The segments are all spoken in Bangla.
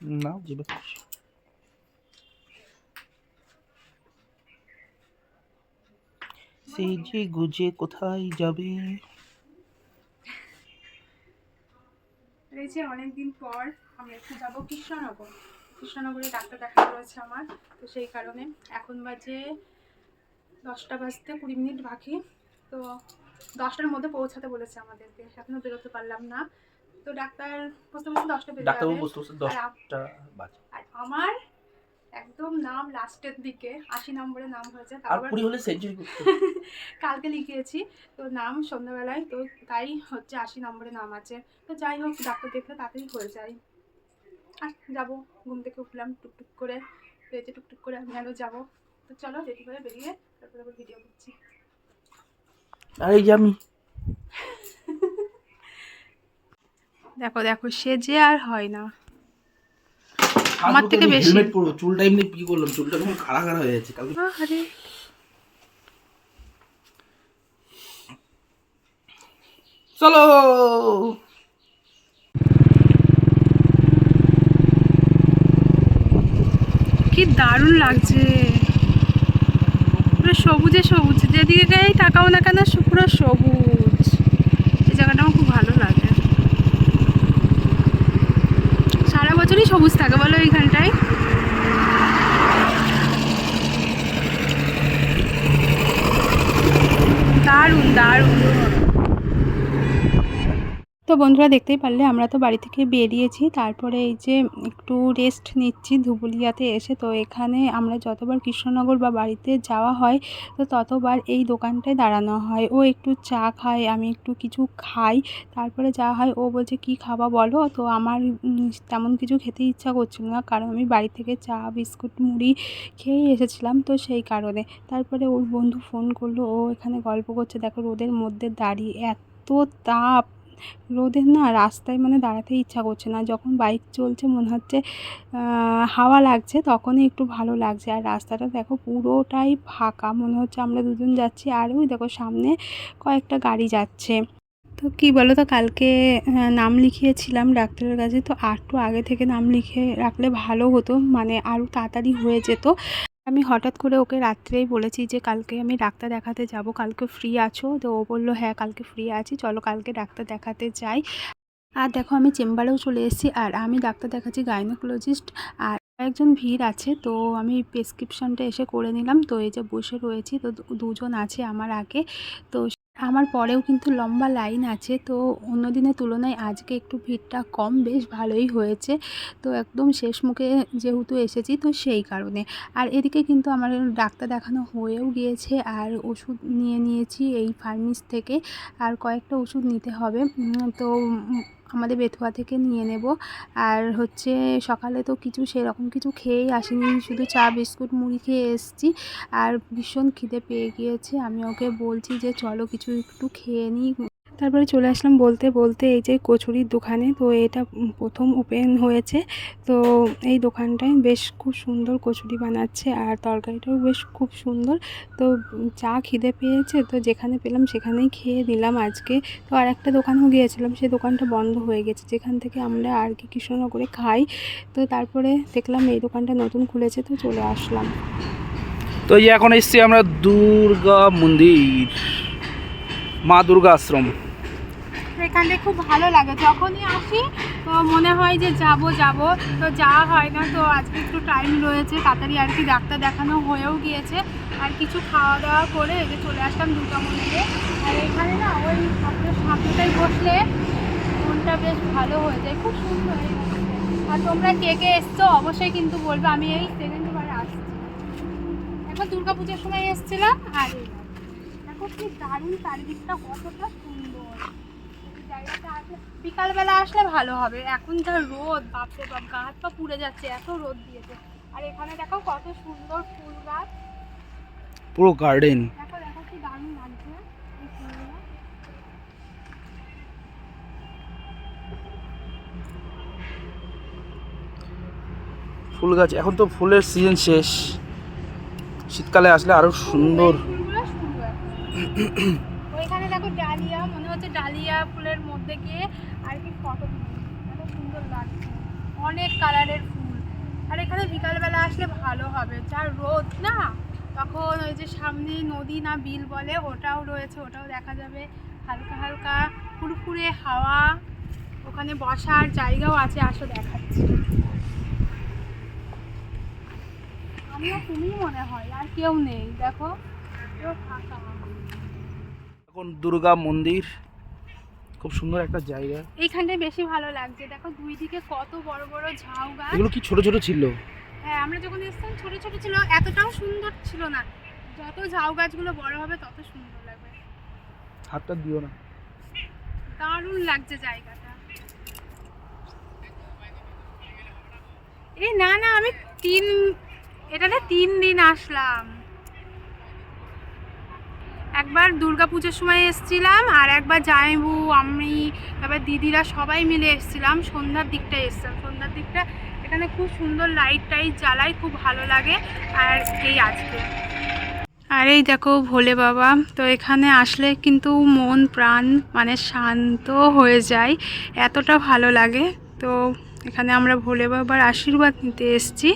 না জিবে সেজে গুজে কোথায় যাবে? রয়েছে অনেকদিন পর আমরা একটু যাব কৃষ্ণনগর। কৃষ্ণনগরে ডাক্তার দেখানো রয়েছে আমার, তো সেই কারণে এখন বাজে দশটা বাজতে কুড়ি মিনিট বাকি, তো দশটার মধ্যে পৌঁছাতে বলেছে আমাদেরকে। এখনও বেরোতে পারলাম না। তো ডাক্তার বসতে দশটা বেজে ডাক্তারবাবু যাবে। বসতে দশটা বাজে। আর আমার একদম নাম লাস্টের দিকে আশি নম্বরে নাম হয়েছে আর তারপর কুড়ি হলে সেঞ্চুরি কালকে লিখিয়েছি তো নাম সন্ধ্যাবেলায় তো তাই হচ্ছে আশি নম্বরে নাম আছে। তো যাই হোক ডাক্তার দেখলে তাড়াতাড়ি হয়ে যায়। আর যাব ঘুম থেকে উঠলাম টুকটুক করে পেয়েছে টুকটুক করে আমি আরও যাব। তো চলো রেডি করে বেরিয়ে তারপরে ভিডিও করছি। আর এই যে আমি। দেখো দেখো সে যে আর হয় না। আমার থেকে বেশি। হেলমেট পরবো চুলটা এমনি কি করলাম? চুলটা কেমন খাড়া খাড়া হয়ে যাচ্ছে কালকে। আরে চলো। কি দারুণ লাগছে। পুরো সবুজে সবুজ। যেদিকেই তাকাও না কেন পুরো সবুজ। এই জায়গাটা আমার খুব ভালো লাগে। বছরই সবুজ থাকে বলো এইখানটায়। দারুণ দারুণ। তো বন্ধুরা দেখতেই পারলে আমরা তো বাড়ি থেকে বেরিয়েছি তারপরে এই যে একটু রেস্ট নিচ্ছি ধুবুলিয়াতে এসে। তো এখানে আমরা যতবার কৃষ্ণনগর বা বাড়িতে যাওয়া হয়, তো ততবার এই দোকানটায় দাঁড়ানো হয়। ও একটু চা খায়, আমি একটু কিছু খাই, তারপরে যা হয় ও বলছে, কি খাবা বলো? তো আমার তেমন কিছু খেতে ইচ্ছা করছিল না, কারণ আমি বাড়ি থেকে চা, বিস্কুট, মুড়ি খেয়েই এসেছিলাম তো সেই কারণে। তারপরে ওর বন্ধু ফোন করল, ও এখানে গল্প করছে, দেখো রোদের মধ্যে দাঁড়িয়ে এত তাপ রোদের না রাস্তায় মানে দাঁড়াতে ইচ্ছা করছে না। যখন বাইক চলছে মনে হচ্ছে হাওয়া লাগছে, তখনই একটু ভালো লাগছে। আর রাস্তাটা দেখো পুরোটাই ফাঁকা। মনে হচ্ছে আমরা দুজন যাচ্ছি আর ওই দেখো সামনে কয়েকটা গাড়ি যাচ্ছে। তো কি বলো তো কালকে নাম লিখিয়েছিলাম ডাক্তারের কাছে। তো আর একটু আগে থেকে নাম লিখে রাখলে ভালো হতো। মানে আরও তাড়াতাড়ি হয়ে যেত। আমি হঠাৎ করে ওকে রাত্রেই বলেছি যে, কালকে আমি ডাক্তার দেখাতে যাব, কালকে ফ্রি আছো? তো ও বলল হ্যাঁ কালকে ফ্রি আছি, চলো কালকে ডাক্তার দেখাতে যাই। আর দেখো, আমি চেম্বারেও চলে এসেছি, আর আমি ডাক্তার দেখাচ্ছি গাইনোকোলজিস্ট আর একজন ভিড় আছে, তো আমি প্রেসক্রিপশানটা এসে করে নিলাম। তো এই যে বসে রয়েছি, তো দুজন আছে আমার আগে, তো আমার পরেও কিন্তু লম্বা লাইন আছে, তো অন্য দিনের তুলনায় আজকে একটু ভিড়টা কম, বেশ ভালোই হয়েছে। তো একদম শেষ মুখে যেহেতু এসেছি, তো সেই কারণে। আর এদিকে কিন্তু আমার ডাক্তার দেখানো হয়েও গিয়েছে, আর ওষুধ নিয়ে নিয়েছি এই ফার্মিস থেকে, আর কয়েকটা ওষুধ নিতে হবে। তো আমাদের বেথুয়া থেকে নিয়ে নেব। আর হচ্ছে সকালে তো কিছু সেরকম কিছু খেয়েই আসিনি, শুধু চা, বিস্কুট, মুড়ি খেয়ে এসেছি। আর ভীষণ খিদে পেয়ে গিয়েছে। আমি ওকে বলছি যে, চলো কিছু একটু খেয়ে নিই। তারপরে চলে আসলাম বলতে বলতে এই যে কচুরির দোকানে, তো এটা প্রথম ওপেন হয়েছে। তো এই দোকানটায় বেশ খুব সুন্দর কচুরি বানাচ্ছে আর তরকারিটাও বেশ খুব সুন্দর। তো চা খিদে পেয়েছে, তো যেখানে পেলাম সেখানেই খেয়ে দিলাম আজকে। তো আর একটা দোকানেও গিয়েছিলাম, সেই দোকানটা বন্ধ হয়ে গেছে, যেখান থেকে আমরা আর কি কৃষ্ণনগরে খাই। তো তারপরে দেখলাম এই দোকানটা নতুন খুলেছে, তো চলে আসলাম। তো এখন এসছি আমরা দুর্গা মন্দির, মা দুর্গা আশ্রম। এখানটায় খুব ভালো লাগে। যখনই আসি, তো মনে হয় যে যাব যাব। তো যাওয়া হয় না, তো আজকে একটু টাইম রয়েছে, তাড়াতাড়ি আর কি ডাক্তার দেখানো হয়েও গিয়েছে। আর কিছু খাওয়া দাওয়া করে যে চলে আসলাম দুর্গা মন্দিরে। আর এখানে না ওই আপনার সামনেটাই বসলে মনটা বেশ ভালো হয়ে যায়। খুব সুন্দর। আর তোমরা কে কে এসছো অবশ্যই কিন্তু বলবে, আমি এই সেকেন্ড বার আসছি। একবার দুর্গা পুজোর সময় এসেছিলাম, আর। দেখো কি দারুণ চারিদিকটা, কতটা সুন্দর। জায়গাটা আসলে বিকালবেলা আসলে ভালো হবে। এখন যা রোদ বাপরে বাপ গা হাত পা পুড়ে যাচ্ছে এত রোদ দিয়েছে। আর এখানে দেখো কত সুন্দর ফুল গাছ। পুরো গার্ডেন দেখো দেখো কি দারুণ লাগছে। ফুল গাছ এখন তো ফুলের সিজন শেষ। শীতকালে আসলে আরও সুন্দর এই ফুলগুলো সুন্দর ওইখানে দেখো ডালিয়া মনে হচ্ছে ডালিয়া ফুলের মধ্যে গিয়ে আর কি ফটো এত সুন্দর লাগছে অনেক কালারের ফুল। আর এখানে বিকালবেলা আসলে ভালো হবে। যা রোদ, না? তখন ওই যে সামনে নদী না বিল বলে, ওটাও রয়েছে, ওটাও দেখা যাবে। হালকা হালকা ফুরফুরে হাওয়া, ওখানে বসার জায়গাও আছে, আসো দেখাচ্ছি। আমিও তুমি মনে হয়, আর কেউ নেই, দেখো। এখন দুর্গা মন্দির। খুব সুন্দর একটা জায়গা। এইখানটায় বেশি ভালো লাগছে। দেখো দুই দিকে কত বড় বড় ঝাউ গাছ। এগুলো কি ছোট ছোট ছিল? হ্যাঁ আমরা যখন এসেছিলাম ছোট ছোট ছিল এতটাও সুন্দর ছিল না। যত ঝাউ গাছগুলো বড় হবে তত সুন্দর লাগবে। হাতটা দিও না। দারুণ লাগছে জায়গাটা। এই না না আমি তিন এটাতে তিন দিন আসলাম। একবার দুর্গা পুজোর সময় এসেছিলাম আর একবার জামাইবু, আমি, তারপর দিদিরা সবাই মিলে এসেছিলাম। সন্ধ্যার দিকটায় এসছিলাম। সন্ধ্যার দিকটা, এখানে খুব সুন্দর লাইট টাইট জ্বালাই, খুব ভালো লাগে। আর এই আজকে। আর এই দেখো ভোলে বাবা, তো এখানে আসলে কিন্তু মন, প্রাণ মানে শান্ত হয়ে যায়, এতটা ভালো লাগে। তো এখানে আমরা ভোলে বাবার আশীর্বাদ নিতে এসেছি।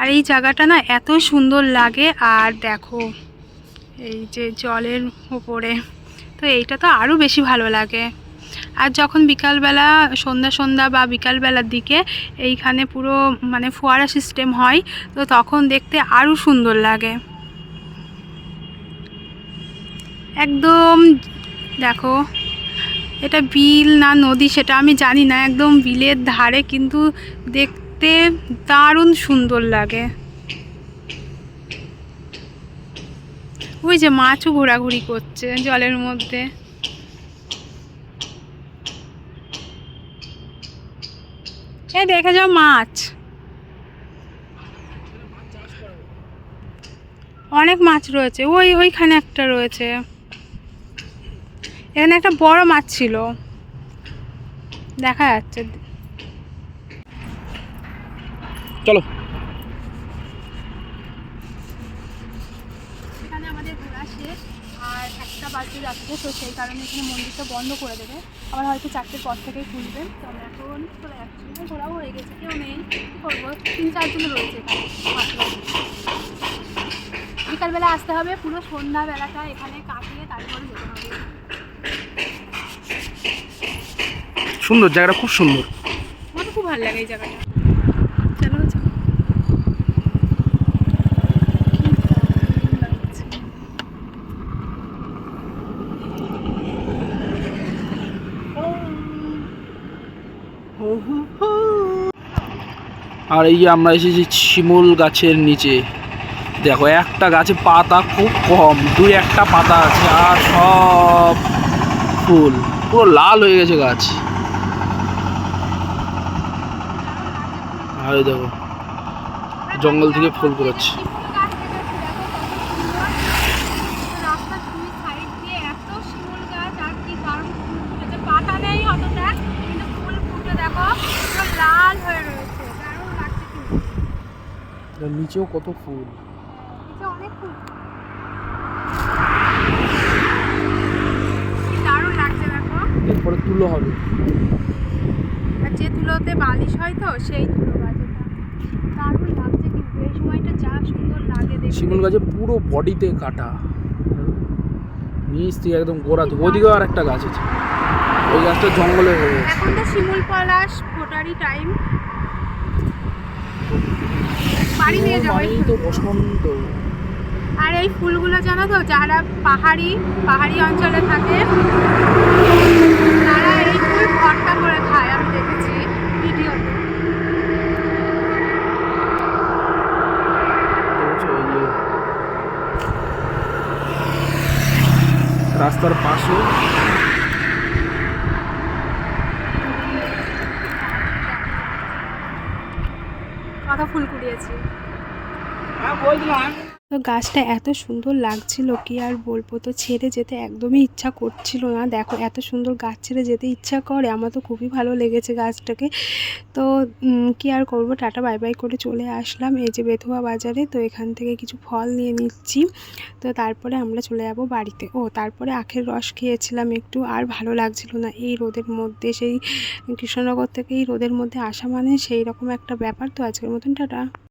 আর এই জায়গাটা না এত সুন্দর লাগে, আর দেখো এই যে জলের উপরে। তো এইটা তো আরও বেশি ভালো লাগে। আর যখন বিকালবেলা, সন্ধ্যা সন্ধ্যা বা বিকালবেলার দিকে এইখানে পুরো মানে ফোয়ারা সিস্টেম হয়, তো তখন দেখতে আরও সুন্দর লাগে। একদম দেখো, এটা বিল না নদী সেটা আমি জানি না, একদম বিলের ধারে কিন্তু দেখতে দারুণ সুন্দর লাগে। ওই যে মাছও ঘোরাঘুরি করছে জলের মধ্যে। এ দেখে যাও মাছ। অনেক মাছ রয়েছে, ওই ওইখানে একটা রয়েছে। এখানে একটা বড় মাছ ছিল। দেখা যাচ্ছে। চলো এখানে আমাদের আর একটা বাজতে যাচ্ছে তো সেই কারণে এখানে মন্দিরটা বন্ধ করে দেবে। আবার হয়তো চারটের পর থেকেই খুলবে। তো আমরা এখন চলে যাচ্ছি। ঘোরাও হয়ে গেছে। কেউ নেই। কী করব? তিন চারজন রয়েছে এখানে। বিকালবেলা আসতে হবে। পুরো সন্ধ্যাবেলাটা এখানে কাটিয়ে তারপরে যেতে হবে। সুন্দর জায়গাটা খুব সুন্দর। আমার খুব ভালো লাগে এই জায়গাটা চলো চলো কি দারুণ লাগছে। আর এই যে আমরা এসেছি শিমুল গাছের নিচে। দেখো, একটা গাছে পাতা খুব কম, দুই একটা পাতা আছে, আর সব ফুল। পুরো লাল হয়ে গেছে গাছ। আর দেখো, জঙ্গল থেকে ফুল কুড়াচ্ছে। লাল হয়ে রয়েছে। নিচেও কত ফুল? অনেক ফুল। দারুণ লাগছে দেখো। এরপরে তুলো হবে। আর যে তুলোতে বালিশ হয় তো সেই তুলো দারুণ লাগছে কিন্তু এই সময়টা যা সুন্দর লাগে দেখতে। শিমুল গাছে পুরো বডিতে কাটা। নিচ থেকে একদম গোড়া থেকে ওদিকেও আর একটা গাছ আছে। ওই গাছটা জঙ্গলে হয়ে গেছে। এখন তো শিমুল পলাশ ফোটারই টাইম। বাড়ি নিয়ে যাব এই তো বসন্ত। আর এই ফুলগুলো জানো তো যারা পাহাড়ি পাহাড়ি অঞ্চলে থাকে তারা এই ফুল ভর্তা করে খায় আমি দেখেছি রাস্তার পাশে কত ফুল কুড়িয়েছি তো গাছটা এত সুন্দর লাগছিল, কি আর বলব? তো ছেড়ে যেতে একদমই ইচ্ছা করছিল না। দেখো, এত সুন্দর গাছ ছেড়ে যেতে ইচ্ছা করে, আমার তো খুবই ভালো লেগেছে গাছটাকে। তো কি আর করব? টাটা, বাই বাই করে চলে আসলাম এই যে বেথুয়া বাজারে। তো এখান থেকে কিছু ফল নিয়ে নিচ্ছি। তো তারপরে আমরা চলে যাব বাড়িতে। ও, তারপরে আখের রস খেয়েছিলাম একটু, আর ভালো লাগছিল না। এই রোদের মধ্যে, সেই কৃষ্ণনগর থেকে এই রোদের মধ্যে আসা মানে সেই রকম একটা ব্যাপার। তো আজকের মতন, টাটা।